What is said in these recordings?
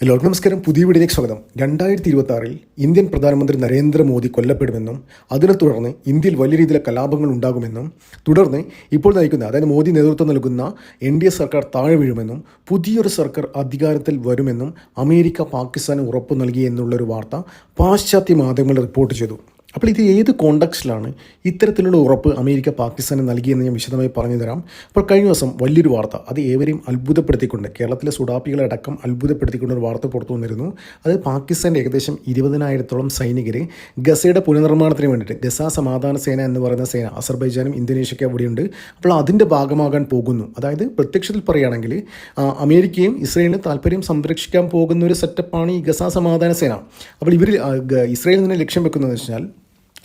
എല്ലാവർക്കും നമസ്കാരം. പുതിയ വീടിലേക്ക് സ്വാഗതം. രണ്ടായിരത്തി ഇരുപത്തി ആറിൽ ഇന്ത്യൻ പ്രധാനമന്ത്രി നരേന്ദ്രമോദി കൊല്ലപ്പെടുമെന്നും അതിനെ തുടർന്ന് ഇന്ത്യയിൽ വലിയ രീതിയിലെ കലാപങ്ങൾ ഉണ്ടാകുമെന്നും തുടർന്ന് ഇപ്പോൾ നയിക്കുന്ന അതായത് മോദി നേതൃത്വം നൽകുന്ന എൻ ഡി എ സർക്കാർ താഴെ വീഴുമെന്നും പുതിയൊരു സർക്കാർ അധികാരത്തിൽ വരുമെന്നും അമേരിക്ക പാകിസ്ഥാന് ഉറപ്പ് നൽകി എന്നുള്ളൊരു വാർത്ത പാശ്ചാത്യ മാധ്യമങ്ങൾ റിപ്പോർട്ട് ചെയ്തു. അപ്പോൾ ഇത് ഏത് കോണ്ടക്സ്റ്റിലാണ് ഇത്തരത്തിലുള്ള ഉറപ്പ് അമേരിക്ക പാകിസ്ഥാന് നൽകിയെന്ന് ഞാൻ വിശദമായി പറഞ്ഞു തരാം അപ്പോൾ കഴിഞ്ഞ ദിവസം വലിയൊരു വാർത്ത അത് ഏവരെയും അത്ഭുതപ്പെടുത്തിക്കൊണ്ട് കേരളത്തിലെ സുഡാപ്പികളെ അടക്കം അത്ഭുതപ്പെടുത്തിക്കൊണ്ട് ഒരു വാർത്ത പുറത്തു വന്നിരുന്നു. അത് പാകിസ്ഥാന്റെ ഏകദേശം ഇരുപതിനായിരത്തോളം സൈനികരെ ഗസയുടെ പുനർനിർമ്മാണത്തിന് വേണ്ടിയിട്ട് ഗസ സമാധാന സേന എന്ന് പറയുന്ന സേന അസർബൈജാനും ഇന്തോനേഷ്യയ്ക്ക് അവിടെയുണ്ട്. അപ്പോൾ അതിന്റെ ഭാഗമാകാൻ പോകുന്നു. അതായത് പ്രത്യക്ഷത്തിൽ പറയുകയാണെങ്കിൽ അമേരിക്കയും ഇസ്രയേലിന് താല്പര്യം സംരക്ഷിക്കാൻ പോകുന്ന ഒരു സെറ്റപ്പാണ് ഈ ഗസ സമാധാന സേന. അപ്പോൾ ഇവർ ഇസ്രയേലിൽ നിന്ന് ലക്ഷ്യം വെക്കുന്നതെന്ന് വെച്ചാൽ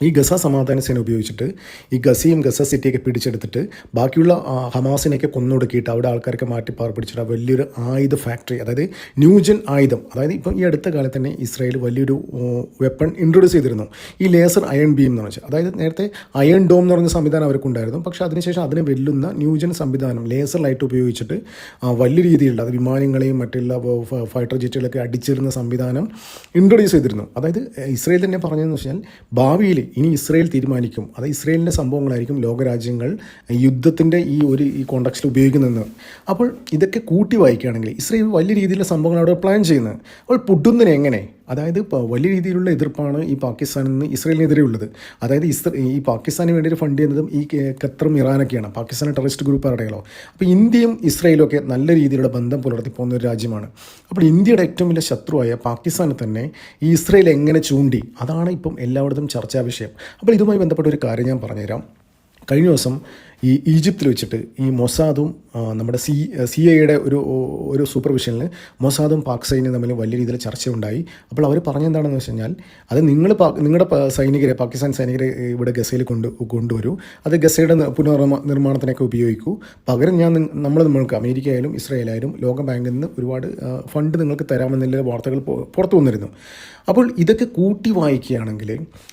ഈ ഗസ സമാധാന സേന ഉപയോഗിച്ചിട്ട് ഈ ഗസയും ഗസ സിറ്റിയൊക്കെ പിടിച്ചെടുത്തിട്ട് ബാക്കിയുള്ള ഹമാസിനെയൊക്കെ കൊന്നൊടുക്കിയിട്ട് അവിടെ ആൾക്കാരൊക്കെ മാറ്റി പാർപ്പിടിച്ചിട്ട് വലിയൊരു ആയുധ ഫാക്ടറി അതായത് ന്യൂജൻ ആയുധം അതായത് ഇപ്പം ഈ അടുത്ത കാലത്ത് തന്നെ ഇസ്രായേൽ വലിയൊരു വെപ്പൺ ഇൻട്രൊഡ്യൂസ് ചെയ്തിരുന്നു. ഈ ലേസർ അയൺ ബീം എന്ന് വെച്ചാൽ അതായത് നേരത്തെ അയൺ ഡോം എന്ന് പറഞ്ഞ സംവിധാനം അവർക്കുണ്ടായിരുന്നു. പക്ഷേ അതിനുശേഷം അതിനെ വെല്ലുന്ന ന്യൂജൻ സംവിധാനം ലേസർ ലൈറ്റ് ഉപയോഗിച്ചിട്ട് വലിയ രീതിയിലുള്ള അത് വിമാനങ്ങളെയും മറ്റുള്ള ഫൈറ്റർ ജെറ്റുകളൊക്കെ അടിച്ചിരുന്ന സംവിധാനം ഇൻട്രൊഡ്യൂസ് ചെയ്തിരുന്നു. അതായത് ഇസ്രായേൽ തന്നെ പറഞ്ഞതെന്ന് വെച്ചാൽ ഭാവിയിൽ ഇനി ഇസ്രയേൽ തീരുമാനിക്കും. അത് ഇസ്രയേലിന്റെ സംഭവങ്ങളായിരിക്കും ലോകരാജ്യങ്ങൾ യുദ്ധത്തിന്റെ ഈ ഒരു ഈ കോണ്ടക്സ്റ്റിൽ ഉപയോഗിക്കുന്നതെന്ന്. അപ്പോൾ ഇതൊക്കെ കൂട്ടി വായിക്കുകയാണെങ്കിൽ ഇസ്രയേൽ വലിയ രീതിയിലുള്ള സംഭവങ്ങൾ അവിടെ പ്ലാൻ ചെയ്യുന്നത്. അപ്പോൾ പുട്ടുന്നതിന് എങ്ങനെ? അതായത് വലിയ രീതിയിലുള്ള എതിർപ്പാണ് ഈ പാകിസ്ഥാനിൽ നിന്ന് ഇസ്രയേലിനെതിരെ ഉള്ളത്. അതായത് ഇസ്ര ഈ പാകിസ്ഥാന് വേണ്ടി ഫണ്ട് ചെയ്യുന്നതും ഈ ഖത്തറും ഇറാനൊക്കെയാണ്. പാകിസ്ഥാൻ ടെററിസ്റ്റ് ഗ്രൂപ്പ് അറിയാലോ അപ്പോൾ ഇന്ത്യയും ഇസ്രയേലും ഒക്കെ നല്ല രീതിയിലുള്ള ബന്ധം പുലർത്തി പോകുന്ന ഒരു രാജ്യമാണ്. അപ്പോൾ ഇന്ത്യയുടെ ഏറ്റവും വലിയ ശത്രുവായ പാകിസ്ഥാനെ തന്നെ ഈ ഇസ്രയേൽ എങ്ങനെ ചൂണ്ടി അതാണ് ഇപ്പം എല്ലായിടത്തും ചർച്ചാ വിഷയം. അപ്പോൾ ഇതുമായി ബന്ധപ്പെട്ട ഒരു കാര്യം ഞാൻ പറഞ്ഞുതരാം. കഴിഞ്ഞ ദിവസം ഈ ഈജിപ്തിൽ വെച്ചിട്ട് ഈ മൊസാദും നമ്മുടെ സി സി ഐയുടെ ഒരു ഒരു സൂപ്പർവിഷനിൽ മൊസാദും പാക് സൈന്യം തമ്മിൽ വലിയ രീതിയിൽ ചർച്ചയുണ്ടായി. അപ്പോൾ അവർ പറഞ്ഞെന്താണെന്ന് വെച്ച് കഴിഞ്ഞാൽ അത് നിങ്ങൾ നിങ്ങളുടെ സൈനികരെ പാകിസ്ഥാൻ സൈനികരെ ഇവിടെ ഗസയിൽ കൊണ്ട് കൊണ്ടുവരൂ. അത് ഗസയുടെ പുനർനിർമ്മാ നിർമ്മാണത്തിനൊക്കെ ഉപയോഗിക്കൂ. പകരം ഞാൻ നമ്മൾ നമ്മൾക്ക് അമേരിക്ക ആയാലും ഇസ്രായേൽ ആയാലും ലോക ബാങ്കിൽ നിന്ന് ഒരുപാട് ഫണ്ട് നിങ്ങൾക്ക് തരാമെന്നുള്ള വാർത്തകൾ പുറത്തു വന്നിരുന്നു. അപ്പോൾ ഇതൊക്കെ കൂട്ടി വായിക്കുകയാണെങ്കിൽ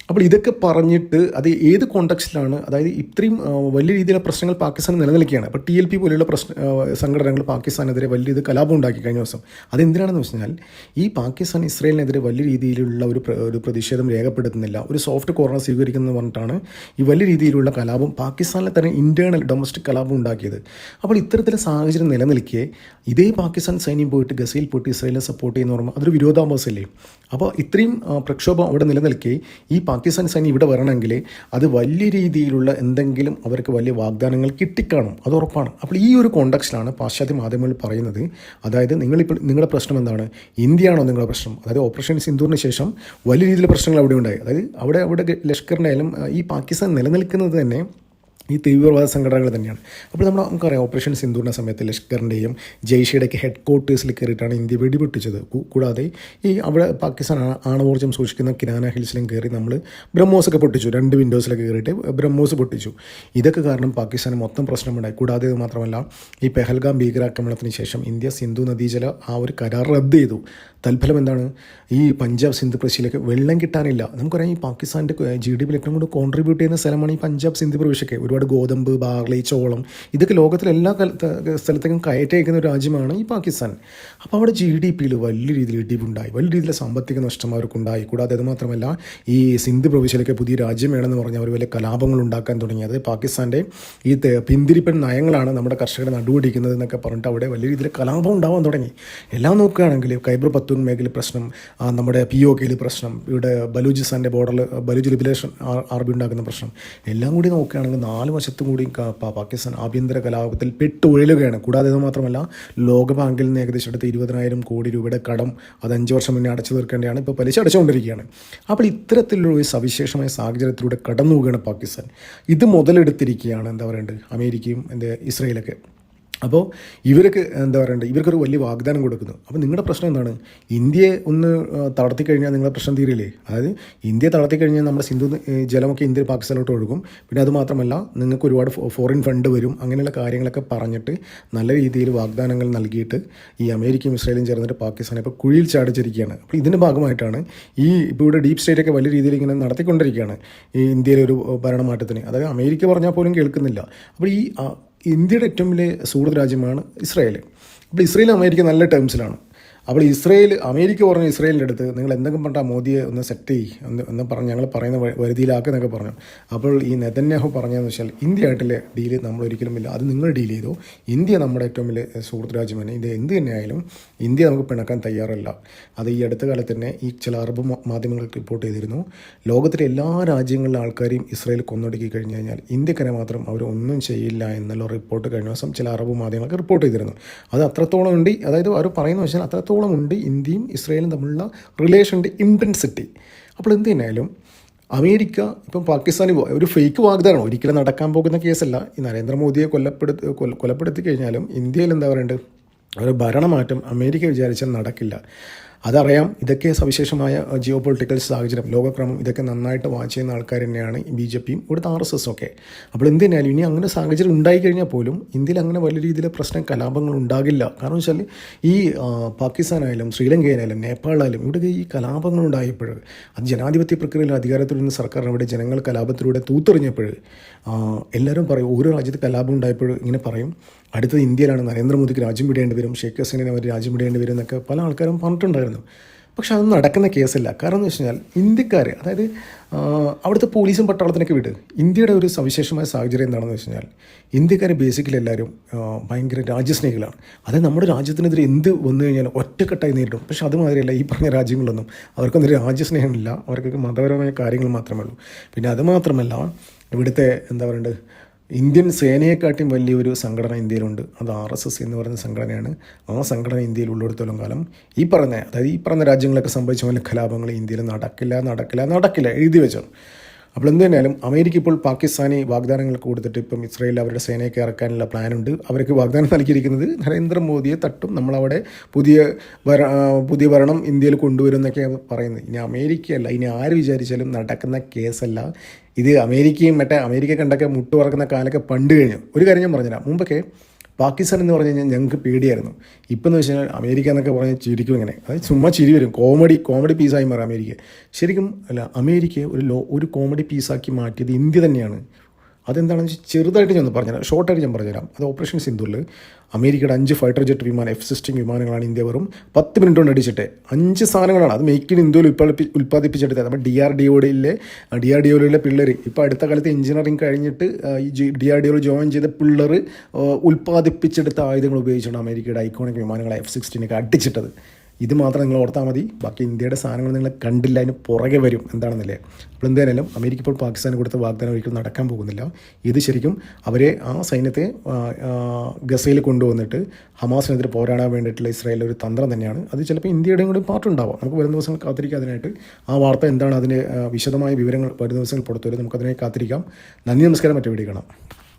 അപ്പോൾ ഇതൊക്കെ പറഞ്ഞിട്ട് അത് ഏത് കോണ്ടക്സ്റ്റിലാണ് അതായത് ഇത്രയും വലിയ രീതിയിലുള്ള പ്രശ്നങ്ങൾ പാകിസ്ഥാൻ നിലനിൽക്കുകയാണ്. അപ്പോൾ ടി എൽ പി പോലെയുള്ള പ്രശ്ന സംഘടനകൾ പാകിസ്ഥാനെതിരെ വലിയ ഇത് കലാപം ഉണ്ടാക്കി കഴിഞ്ഞ ദിവസം. അതെന്തിനാണെന്ന് വെച്ച് കഴിഞ്ഞാൽ ഈ പാകിസ്ഥാൻ ഇസ്രയേലിനെതിരെ വലിയ രീതിയിലുള്ള ഒരു ഒരു പ്രതിഷേധം രേഖപ്പെടുത്തുന്നില്ല. ഒരു സോഫ്റ്റ് കോർണർ സ്വീകരിക്കുന്നത് പറഞ്ഞിട്ടാണ് ഈ വലിയ രീതിയിലുള്ള കലാപം പാകിസ്ഥാനിലെ തന്നെ ഇന്റേർണൽ ഡൊമസ്റ്റിക് കലാപം ഉണ്ടാക്കിയത്. അപ്പോൾ ഇത്തരത്തിലെ സാഹചര്യം നിലനിൽക്കെ ഇതേ പാകിസ്ഥാൻ സൈന്യം പോയിട്ട് ഗസയിൽ പോയിട്ട് ഇസ്രയേലിനെ സപ്പോർട്ട് ചെയ്യുന്ന പറയുമ്പോൾ അതൊരു വിരോധാഭാസമല്ലേ? അപ്പോൾ ഇത്രയും പ്രക്ഷോഭം അവിടെ നിലനിൽക്കെ ഈ പാകിസ്ഥാൻ സൈന്യം ഇവിടെ വരണമെങ്കിൽ അത് വലിയ രീതിയിലുള്ള എന്തെങ്കിലും അവർക്ക് വലിയ വാഗ്ദാനങ്ങൾ കിട്ടിക്കാണും. അത് ഉറപ്പാണ്. അപ്പോൾ ഈ ഒരു കോണ്ടക്സ്റ്റിലാണ് പാശ്ചാത്യ മാധ്യമങ്ങൾ പറയുന്നത്. അതായത് നിങ്ങളിപ്പോൾ നിങ്ങളുടെ പ്രശ്നം എന്താണ്? ഇന്ത്യയാണോ നിങ്ങളുടെ പ്രശ്നം? അതായത് ഓപ്പറേഷൻ സിന്ധൂറിന് ശേഷം വലിയ രീതിയിലുള്ള പ്രശ്നങ്ങൾ അവിടെ ഉണ്ടായി. അതായത് അവിടെ അവിടെ ലഷ്കറിന്റെ ആയാലും ഈ പാകിസ്ഥാൻ നിലനിൽക്കുന്നത് തന്നെ ഈ തീവ്രവാദ സംഘടനകൾ തന്നെയാണ്. അപ്പോൾ നമ്മൾ നമുക്കറിയാം ഓപ്പറേഷൻ സിന്ധുവിന്റെ സമയത്ത് ലഷ്കറിന്റെയും ജയ്ഷയുടെയൊക്കെ ഹെഡ് ക്വാർട്ടേഴ്സിൽ കയറിയിട്ടാണ് ഇന്ത്യ വെടിപൊട്ടിച്ചത്. കൂടാതെ ഈ അവിടെ പാകിസ്ഥാൻ ആണവോർജം സൂക്ഷിക്കുന്ന കിനാന ഹിൽസിലും കയറി നമ്മൾ ബ്രഹ്മോസൊക്കെ പൊട്ടിച്ചു. രണ്ട് വിൻഡോസിലൊക്കെ കയറിയിട്ട് ബ്രഹ്മോസ് പൊട്ടിച്ചു. ഇതൊക്കെ കാരണം പാകിസ്ഥാന് മൊത്തം പ്രശ്നമുണ്ടായി. കൂടാതെ ഇത് മാത്രമല്ല ഈ പെഹൽഗാം ഭീകരാക്രമണത്തിന് ശേഷം ഇന്ത്യ സിന്ധു നദീജല ആ ഒരു കരാർ റദ്ദ് ചെയ്തു തൽഫലം എന്താണ്? ഈ പഞ്ചാബ് സിന്ധു പ്രവിശ്യയിലേക്ക് വെള്ളം കിട്ടാനില്ല. നമുക്കറിയാം ഈ പാകിസ്ഥാന്റെ ജി ഡി പിയിൽ ഏറ്റവും കൂടുതൽ കോൺട്രിബ്യൂട്ട് ചെയ്യുന്ന സ്ഥലമാണ് ഈ പഞ്ചാബ് സിന്ധു പ്രവിശ്യയ്ക്ക്. ഒരുപാട് ഗോതമ്പ് ബാർലി ചോളം ഇതൊക്കെ ലോകത്തിലെ എല്ലാ സ്ഥലത്തേക്കും കയറ്റി അയക്കുന്ന ഒരു രാജ്യമാണ് ഈ പാകിസ്ഥാൻ. അപ്പോൾ അവിടെ ജി ഡി പിയിൽ വലിയ രീതിയിൽ ഇടിവുണ്ടായി. വലിയ രീതിയിലെ സാമ്പത്തിക നഷ്ടം അവർക്കുണ്ടായി. കൂടാതെ അത് മാത്രമല്ല ഈ സിന്ധു പ്രവിശ്യയിലൊക്കെ പുതിയ രാജ്യം വേണമെന്ന് പറഞ്ഞ് അവർ വലിയ കലാപങ്ങൾ ഉണ്ടാക്കാൻ തുടങ്ങിയത് പാകിസ്ഥാന്റെ ഈ പിന്തിരിപ്പൻ നയങ്ങളാണ് നമ്മുടെ കർഷകരെ നടുപടിക്കുന്നത് എന്നൊക്കെ പറഞ്ഞിട്ട് അവിടെ വലിയ രീതിയിൽ കലാപം ഉണ്ടാവാൻ തുടങ്ങി. എല്ലാം നോക്കുകയാണെങ്കിൽ ഖൈബർ പത്തൂൻ മേഖലയിൽ പ്രശ്നം നമ്മുടെ പി ഒ കെയിൽ പ്രശ്നം ഇവിടെ ബലൂചിസ്ഥാന്റെ ബോർഡറിൽ ബലൂജ് ലിബറേഷൻ ആർ ബി ഉണ്ടാക്കുന്ന പ്രശ്നം എല്ലാം കൂടി നോക്കുകയാണെങ്കിൽ നാല് വശത്തും കൂടി പാകിസ്ഥാൻ ആഭ്യന്തര കലാപത്തിൽ പെട്ടുഴലുകയാണ് കൂടാതെ ഇത് മാത്രമല്ല ലോകബാങ്കിൽ നിന്ന് ഏകദേശം അടുത്ത് ഇരുപതിനായിരം കോടി രൂപയുടെ കടം അത് അഞ്ച് വർഷം മുന്നേ അടച്ചു തീർക്കേണ്ടതാണ്. ഇപ്പോൾ പലിശ അടച്ചുകൊണ്ടിരിക്കുകയാണ്. അപ്പോൾ ഇത്തരത്തിലുള്ള ഒരു സവിശേഷമായ സാഹചര്യത്തിലൂടെ കടന്നു പോവുകയാണ് പാകിസ്ഥാൻ. ഇത് മുതലെടുത്തിരിക്കുകയാണ് എന്താ പറയേണ്ടത് അമേരിക്കയും എന്താ ഇസ്രയേലൊക്കെ. അപ്പോൾ ഇവർക്ക് എന്താ പറയണ്ടത് ഇവർക്കൊരു വലിയ വാഗ്ദാനം കൊടുക്കുന്നു. അപ്പോൾ നിങ്ങളുടെ പ്രശ്നം എന്താണ്? ഇന്ത്യയെ ഒന്ന് തളർത്തി കഴിഞ്ഞാൽ നിങ്ങളുടെ പ്രശ്നം തീരില്ലേ? അതായത് ഇന്ത്യയെ തളർത്തി കഴിഞ്ഞാൽ നമ്മുടെ സിന്ധു ജലമൊക്കെ ഇന്ത്യ പാകിസ്ഥാനിലോട്ട് ഒഴുകും. പിന്നെ അത് മാത്രമല്ല നിങ്ങൾക്ക് ഒരുപാട് ഫോറിൻ ഫണ്ട് വരും. അങ്ങനെയുള്ള കാര്യങ്ങളൊക്കെ പറഞ്ഞിട്ട് നല്ല രീതിയിൽ വാഗ്ദാനങ്ങൾ നൽകിയിട്ട് ഈ അമേരിക്കയും ഇസ്രായേലും ചേർന്നിട്ട് പാകിസ്ഥാനെ ഇപ്പോൾ കുഴിയിൽ ചാടിച്ചിരിക്കുകയാണ്. അപ്പോൾ ഇതിന്റെ ഭാഗമായിട്ടാണ് ഈ ഇപ്പോൾ ഇവിടെ ഡീപ് സ്റ്റേറ്റ് ഒക്കെ വലിയ രീതിയിൽ ഇങ്ങനെ നടത്തിക്കൊണ്ടിരിക്കുകയാണ് ഈ ഇന്ത്യയിലെ ഒരു ഭരണമാറ്റത്തിന്. അതായത് അമേരിക്ക പറഞ്ഞാൽ പോലും കേൾക്കുന്നില്ല. അപ്പോൾ ഈ ഇന്ത്യയുടെ ഏറ്റവും വലിയ സുഹൃത്ത് രാജ്യമാണ് ഇസ്രായേൽ അപ്പോൾ ഇസ്രായേൽ അമേരിക്ക നല്ല ടേംസിലാണ് അപ്പോൾ ഇസ്രയേൽ അമേരിക്ക പറഞ്ഞു ഇസ്രയേലിന്റെ അടുത്ത് നിങ്ങൾ എന്തെങ്കിലും പറഞ്ഞാൽ മോദിയെ ഒന്ന് സെറ്റ് ചെയ്യ് എന്ന് പറഞ്ഞ് ഞങ്ങൾ പറയുന്ന വരുതിയിലാക്കുന്നൊക്കെ പറഞ്ഞു. അപ്പോൾ ഈ നെതന്യാഹു പറഞ്ഞതെന്ന് വെച്ചാൽ ഇന്ത്യയായിട്ടുള്ള ഡീൽ നമ്മൾ ഒരിക്കലും ഇല്ല. അത് നിങ്ങൾ ഡീൽ ചെയ്തു. ഇന്ത്യ നമ്മുടെ ഏറ്റവും വലിയ സുഹൃത്ത് രാജ്യമാണ്. ഇത് എന്ത് തന്നെയായാലും ഇന്ത്യ നമുക്ക് പിണക്കാൻ തയ്യാറല്ല. അത് ഈ അടുത്ത കാലത്ത് തന്നെ ഈ ചില അറബ് മാധ്യമങ്ങൾക്ക് മാധ്യമങ്ങൾ റിപ്പോർട്ട് ചെയ്തിരുന്നു. ലോകത്തിലെ എല്ലാ രാജ്യങ്ങളിലെ ആൾക്കാരെയും ഇസ്രയേൽ കൊന്നൊടുക്കി കഴിഞ്ഞു കഴിഞ്ഞാൽ ഇന്ത്യക്കാരെ മാത്രം അവർ ഒന്നും ചെയ്യില്ല എന്നുള്ള റിപ്പോർട്ട് കഴിഞ്ഞ ദിവസം ചില അറബ് മാധ്യമങ്ങൾക്ക് റിപ്പോർട്ട് ചെയ്തിരുന്നു. അത് അത്രത്തോളം ഉണ്ട്. അതായത് അവർ പറയുന്ന വെച്ചാൽ അത്രത്തോളം ഉണ്ട് ഇന്ത്യയും ഇസ്രയേലും തമ്മിലുള്ള റിലേഷന്റെ ഇന്റൻസിറ്റി അപ്പോൾ എന്ത് തന്നെയായാലും അമേരിക്ക ഇപ്പം പാകിസ്ഥാനിൽ ഒരു ഫേക്ക് വാഗ്ദാനം ഒരിക്കലും നടക്കാൻ പോകുന്ന കേസല്ല. ഈ നരേന്ദ്രമോദിയെ കൊല്ലപ്പെടുത്തി കൊല- കൊലപ്പെടുത്തി കഴിഞ്ഞാലും ഇന്ത്യയിൽ എന്താ പറയേണ്ടത് ഒരു ഭരണമാറ്റം അമേരിക്ക വിചാരിച്ചാൽ നടക്കില്ല. അതറിയാം ഇതൊക്കെ സവിശേഷമായ ജിയോ പൊളിറ്റിക്കൽ സാഹചര്യം ലോകക്രമം ഇതൊക്കെ നന്നായിട്ട് വാച്ച് ചെയ്യുന്ന ആൾക്കാർ തന്നെയാണ് ബി ജെ പിയും ഇവിടുത്തെ ആർ എസ് എസും ഒക്കെ. അപ്പോൾ എന്ത് തന്നെയാലും ഇനി അങ്ങനെ സാഹചര്യം ഉണ്ടായിക്കഴിഞ്ഞാൽ പോലും ഇന്ത്യയിൽ അങ്ങനെ വലിയ രീതിയിലെ പ്രശ്നം കലാപങ്ങൾ ഉണ്ടാകില്ല. കാരണം വെച്ചാൽ ഈ പാകിസ്ഥാനായാലും ശ്രീലങ്കയിലായാലും നേപ്പാളായാലും ഇവിടെ ഈ കലാപങ്ങൾ ഉണ്ടായപ്പോൾ അത് ജനാധിപത്യ പ്രക്രിയയിൽ അധികാരത്തിലിരുന്ന സർക്കാർ അവിടെ ജനങ്ങൾ കലാപത്തിലൂടെ തൂത്തെറിഞ്ഞപ്പോൾ എല്ലാവരും പറയും ഓരോ രാജ്യത്ത് കലാപം ഉണ്ടായപ്പോൾ ഇങ്ങനെ പറയും അടുത്തത് ഇന്ത്യയിലാണ് നരേന്ദ്രമോദിക്ക് രാജ്യം വിടേണ്ടി വരും ഷേഖ് ഹസീനെ അവർ രാജ്യം വിടേണ്ടി വരും എന്നൊക്കെ പല ആൾക്കാരും പറഞ്ഞിട്ടുണ്ടായിരുന്നു. പക്ഷെ അതൊന്നും നടക്കുന്ന കേസല്ല. കാരണം എന്ന് വെച്ച് കഴിഞ്ഞാൽ ഇന്ത്യക്കാർ അതായത് അവിടുത്തെ പോലീസും പട്ടാളത്തിനൊക്കെ വിട്. ഇന്ത്യയുടെ ഒരു സവിശേഷമായ സാഹചര്യം എന്താണെന്ന് വെച്ച് കഴിഞ്ഞാൽ ഇന്ത്യക്കാർ ബേസിക്കലി എല്ലാവരും ഭയങ്കര രാജ്യസ്നേഹികളാണ്. അതായത് നമ്മുടെ രാജ്യത്തിനെതിരെ എന്ത് വന്നു കഴിഞ്ഞാൽ ഒറ്റക്കെട്ടായി നേരിടും. പക്ഷെ അതുമാതിരിയല്ല ഈ പറഞ്ഞ രാജ്യങ്ങളൊന്നും. അവർക്കൊന്നും രാജ്യസ്നേഹമില്ല. അവർക്കൊക്കെ മതപരമായ കാര്യങ്ങൾ മാത്രമേ ഉള്ളൂ. പിന്നെ അതുമാത്രമല്ല ഇവിടുത്തെ എന്താ പറയേണ്ടത് ഇന്ത്യൻ സേനയെക്കാട്ടിയും വലിയൊരു സംഘടന ഇന്ത്യയിലുണ്ട്. അത് ആർ എസ് എസ് എന്ന് പറയുന്ന സംഘടനയാണ്. ആ സംഘടന ഇന്ത്യയിൽ ഉള്ളിടത്തോളം കാലം ഈ പറഞ്ഞ അതായത് ഈ പറഞ്ഞ രാജ്യങ്ങളൊക്കെ സംഭവിച്ച പോലെ കലാപങ്ങൾ ഇന്ത്യയിൽ നടക്കില്ല നടക്കില്ല നടക്കില്ല എഴുതി വെച്ചോ. അപ്പോൾ എന്ത് തന്നെയാലും അമേരിക്ക ഇപ്പോൾ പാകിസ്ഥാനി വാഗ്ദാനങ്ങൾ കൊടുത്തിട്ട് ഇപ്പം ഇസ്രയേൽ അവരുടെ സേനയൊക്കെ ഇറക്കാനുള്ള പ്ലാനുണ്ട്. അവർക്ക് വാഗ്ദാനം നൽകിയിരിക്കുന്നത് നരേന്ദ്രമോദിയെ തട്ടും. നമ്മളവിടെ പുതിയ ഭര പുതിയ ഭരണം ഇന്ത്യയിൽ കൊണ്ടുവരും എന്നൊക്കെ പറയുന്നത്. ഇനി അമേരിക്കയല്ല ഇനി ആര് വിചാരിച്ചാലും നടക്കുന്ന കേസല്ല. ഇത് അമേരിക്കയും മറ്റേ അമേരിക്ക കണ്ടൊക്കെ മുട്ട് പറക്കുന്ന കാലൊക്കെ പണ്ട് കഴിഞ്ഞു. ഒരു കാര്യം ഞാൻ പറഞ്ഞുതരാം. മുമ്പൊക്കെ പാകിസ്ഥാൻ എന്ന് പറഞ്ഞു കഴിഞ്ഞാൽ ഞങ്ങൾക്ക് പേടിയായിരുന്നു. ഇപ്പം എന്ന് വെച്ച് കഴിഞ്ഞാൽ അമേരിക്ക എന്നൊക്കെ പറഞ്ഞാൽ ചിരിക്കും ഇങ്ങനെ. അത് ചുമ്മാ ചിരി വരും. കോമഡി കോമഡി പീസായി മാറും അമേരിക്ക. ശരിക്കും അല്ല അമേരിക്കയെ ഒരു ലോ ഒരു കോമഡി പീസാക്കി മാറ്റിയത് ഇന്ത്യ തന്നെയാണ്. അതെന്താണെന്ന് വെച്ചാൽ ചെറുതായിട്ട് ഞാൻ പറഞ്ഞുതരാം. ഷോർട്ടായിട്ട് ഞാൻ പറഞ്ഞുതരാം. അത് ഓപ്പറേഷൻ സിന്ധുവിൽ അമേരിക്കയുടെ അഞ്ച് ഫൈറ്റർ ജെറ്റ് വിമാനം എഫ് സിക്സ്റ്റീൻ വിമാനങ്ങളാണ് ഇന്ത്യ വെറും പത്ത് മിനിറ്റ് കൊണ്ട് അടിച്ചിട്ട്. അഞ്ച് സാധനങ്ങളാണ്. അത് മെയ്ക്ക് ഇൻ ഇന്ത്യയിൽ ഉൽപ്പാദിപ്പി ഉൽപ്പാദിപ്പിച്ചെടുത്തത്. നമ്മുടെ ഡി ആർ ഡി ഒയിലെ ഡി ആർ ഡി ഒയിലെ പിള്ളേർ ഇപ്പോൾ അടുത്ത കാലത്ത് എഞ്ചിനീയറിംഗ് കഴിഞ്ഞിട്ട് ഡി ആർ ഡി ഒയിൽ ജോയിൻ ചെയ്ത പിള്ളേർ ഉൽപ്പാദിപ്പിച്ചെടുത്ത ആയുധങ്ങൾ ഉപയോഗിച്ചാണ് അമേരിക്കയുടെ ഐക്കോണിക് വിമാനങ്ങളെ എഫ് സിക്സ്റ്റീനൊക്കെ അടിച്ചിട്ടത്. ഇത് മാത്രം നിങ്ങൾ ഓർത്താൽ മതി. ബാക്കി ഇന്ത്യയുടെ സാധനങ്ങൾ നിങ്ങൾ കണ്ടില്ല അതിന് പുറകെ വരും. എന്താണെന്നല്ലേ? അപ്പോൾ എന്തായാലും അമേരിക്ക ഇപ്പോൾ പാകിസ്ഥാന് കൊടുത്ത വാഗ്ദാനം ഒരിക്കലും നടക്കാൻ പോകുന്നില്ല. ഇത് ശരിക്കും അവരെ ആ സൈന്യത്തെ ഗസയിൽ കൊണ്ടുവന്നിട്ട് ഹമാസിനെതിരെ പോരാടാൻ വേണ്ടിയിട്ടുള്ള ഇസ്രായേലിലെ ഒരു തന്ത്രം തന്നെയാണ്. അത് ചിലപ്പോൾ ഇന്ത്യയുടെയും കൂടി പാർട്ടുണ്ടാവാം നമുക്ക് വരുന്ന ദിവസങ്ങൾ കാത്തിരിക്കാം അതിനായിട്ട്. ആ വാർത്ത എന്താണ് അതിന്റെ വിശദമായ വിവരങ്ങൾ വരുന്ന ദിവസങ്ങൾ പുറത്തുവരും. നമുക്കതിനെ കാത്തിരിക്കാം. നന്ദി നമസ്കാരം. മറ്റു വീഡിയോ കാണാം.